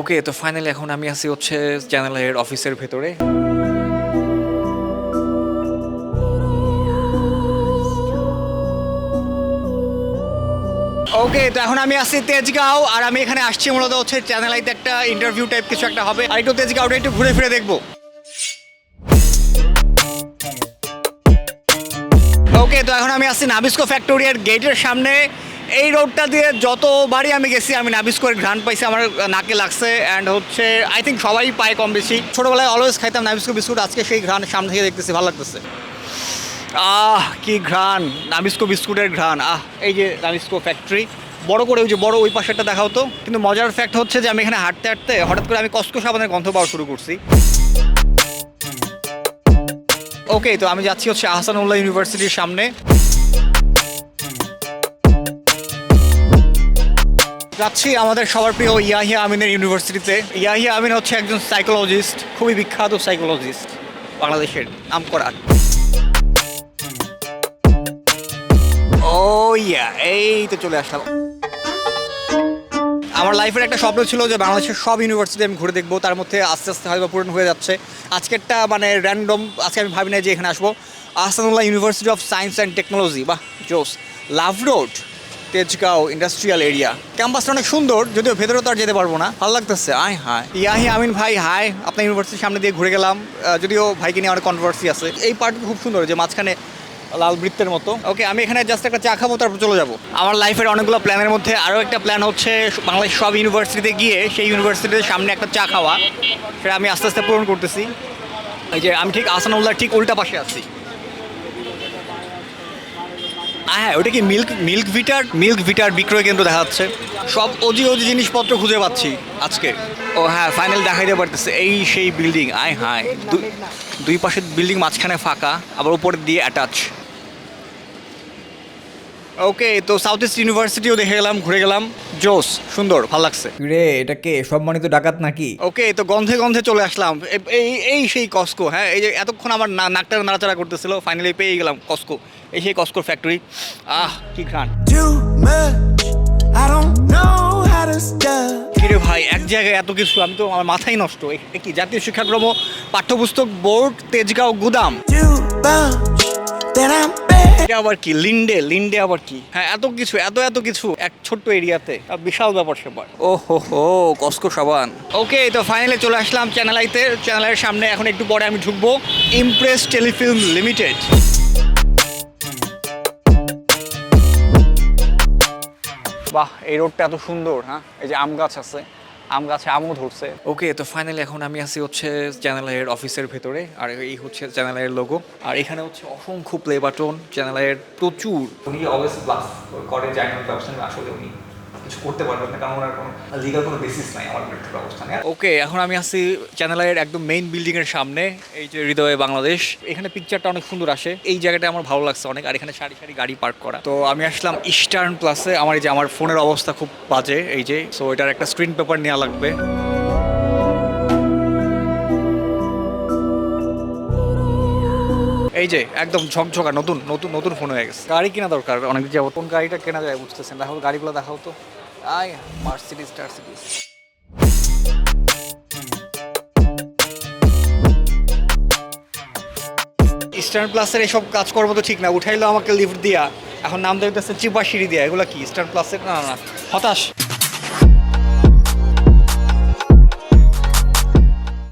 ওকে তো ফাইনালি এখন আমি আছি হচ্ছে চ্যানেলের অফিসের ভেতরে। ওকে তো এখন আমি আসছি তেজগাঁও, আর আমি এখানে আসছি মূলত হচ্ছে চ্যানেল আইতে একটা ইন্টারভিউ টাইপ কিছু একটা হবে। আর একটু তেজগাঁওটা একটু ঘুরে ফিরে দেখব। ওকে তো এখন আমি আসছি নাবিস্কো ফ্যাক্টোরিয়ার গেটের সামনে। এই রোডটা দিয়ে যতবারই আমি গেছি, আমি নাবিস্কোর ঘ্রাণ পাইছি, আমার নাকে লাগছে অ্যান্ড হচ্ছে আই থিঙ্ক সবাই পায় কম বেশি। ছোটোবেলায় অলওয়েজ খাইতাম নাবিস্কো বিস্কুট, আজকে সেই ঘ্রাণ সামনে থেকে দেখতেছি, ভালো লাগতেছে। আহ, কি ঘ্রাণ নাবিস্কো বিস্কুটের ঘ্রাণ। আহ, এই যে নাবিস্কো ফ্যাক্টরি বড় করে ওই যে বড় ওই পাশেরটা দেখাও তো। কিন্তু মজার ফ্যাক্ট হচ্ছে যে আমি এখানে হাঁটতে হাঁটতে হঠাৎ করে আমি কষ্ট সাবানের গন্ধ পাওয়া শুরু করছি। ওকে তো আমি যাচ্ছি হচ্ছে আহসানুল্লাহ ইউনিভার্সিটির সামনে। যাচ্ছি আমাদের সবার প্রিয় ইয়াহিয়া আমিনের ইউনিভার্সিটিতে। ইয়াহিয়া আমিন হচ্ছে একজন সাইকোলজিস্ট খুবই বিখ্যাত সাইকোলজিস্ট বাংলাদেশের নাম করা ও ইয়া এই তো চলে আসলাম। আমার লাইফের একটা স্বপ্ন ছিল যে বাংলাদেশের সব ইউনিভার্সিটি আমি ঘুরে দেখব, তার মধ্যে আস্তে আস্তে হয়তো পূরণ হয়ে যাচ্ছে। আজকেরটা মানে র্যান্ডম আজকে আমি ভাবি না যে এখানে আসব। Ahsanullah university of science and technology বা জোস। Love road Tejgaon industrial area. ক্যাম্পাসটা অনেক সুন্দর যদিও ভেতরে তো আর যেতে পারব না। ভালো লাগতেছে। আয় হায়। ইয়াহি আমিন ভাই হাই আপনার ইউনিভার্সিটির সামনে দিয়ে ঘুরে গেলাম। যদিও ভাইকে নিয়ে অনেক কন্ট্রোভার্সি আছে। এই পার্ট খুব সুন্দর যে মাঝখানে লাল বৃত্তের মতো। ওকে আমি এখানে জাস্ট একটা চা খাব তারপর চলে যাব। আমার লাইফের অনেকগুলো প্ল্যানের মধ্যে আরও একটা প্ল্যান হচ্ছে বাংলাদেশ সব ইউনিভার্সিটিতে গিয়ে সেই ইউনিভার্সিটির সামনে একটা চা খাওয়া। সেটা আমি আস্তে আস্তে পূরণ করতেছি। এই যে আমি ঠিক আসানুল্লাহ ঠিক উল্টা পাশে আছি। হ্যাঁ ওটা কি মিল্ক মিল্ক ভিটার মিল্ক ভিটার বিক্রয় কেন্দ্র দেখা যাচ্ছে সব অজি অজি জিনিসপত্র খুঁজে পাচ্ছি আজকে। ও হ্যাঁ ফাইনাল দেখাইতে পারতেছে। এই সেই বিল্ডিং আয় হায়। দুই পাশের বিল্ডিং মাঝখানে ফাঁকা আবার উপরে দিয়ে অ্যাটাচ ওকে তো সাউথ ইস্ট ইউনিভার্সিটিও দেখে গেলাম ঘুরে গেলাম জোস সুন্দর ভালো লাগছে রে এটা কে সম্মানিত ডাকাত নাকি ওকে তো গন্ধে গন্ধে চলে আসলাম এ- এই এই সেই কস্কো হ্যাঁ এই যে এতক্ষণ আমার না- নাকটা নাড়াচাড়া করতেছিল ফাইনালি পেয়ে গেলাম কস্কো এই সেই কস্কোর ফ্যাক্টরি আহ কি ঘ্রাণ too much. I don't know how to stop. কিরে ভাই এক জায়গায় এত কিছু আমি তো আমার মাথাই নষ্ট এ এ কি জাতীয় শিক্ষাক্রম পাঠ্যপুস্তক বোর্ড তেজগাঁও গুদাম. Then I'm. এটা আবার কি? লিন্ডে লিন্ডে আবার কি? হ্যাঁ এত কিছু এত এত কিছু এক ছোট্ট এরিয়াতে বিশাল ব্যাপার স্যাপার ও হো হো কস্কো সাবান। ওকে তো ফাইনালি চলে আসলাম চ্যানেল আইতে চ্যানেলের সামনে এখন একটু পরে আমি ঢুকবো। ইমপ্রেস টেলিফিল্ম লিমিটেড বাহ এই রোডটা এত সুন্দর হ্যাঁ? এই যে আম গাছ আছে। আম গাছে আমও ধরছে। ওকে তো ফাইনালি এখন আমি আছি হচ্ছে চ্যানেল চ্যানেলের অফিসের ভেতরে, আর এই হচ্ছে চ্যানেল চ্যানেলের লোগো আর এখানে হচ্ছে অসংখ্য প্লে বাটন চ্যানেলের প্রচুর। উনি অলওয়েজ প্লাস করে চ্যানেল ব্যবস্থা আসলে উনি। কিছু করতে পারবেন না কারণ ওনার কোনো লিগাল কোনো বেসিস নাই আমার বিরুদ্ধে অবস্থানে ওকে এখন আমি আছি চ্যানেলের একদম মেইন বিল্ডিং এর সামনে, এই যে হৃদয়ে বাংলাদেশ। এখানে পিকচারটা অনেক সুন্দর আসে। এই জায়গাটা আমার ভালো লাগছে অনেক, আর এখানে সারি সারি গাড়ি পার্ক করা। তো আমি আসলাম ইস্টার্ন প্লাসে আমার এই যে, আমার ফোনের অবস্থা খুব বাজে, এই যে সো এটার একটা স্ক্রিন পেপার নেওয়া লাগবে। এই যে, একদম ঝকঝকা, নতুন নতুন নতুন ফোন হয়ে গেছে। গাড়ি কেনা দরকার, অনেক যাব কোন গাড়িটা কেনা যায় বুঝতেছেন? দেখো, গাড়িগুলো দেখাও তো। আয় মার্সিডিজ টার্সিডিজ ইস্টার্ন প্লাসের এসব কাজকর্ম তো ঠিক না। উঠাইলো আমাকে লিফট দিয়া। এখন নাম দিতেছে চিপা সিঁড়ি দিয়া। এগুলো কি? ইস্টার্ন প্লাসের না না। হতাশ।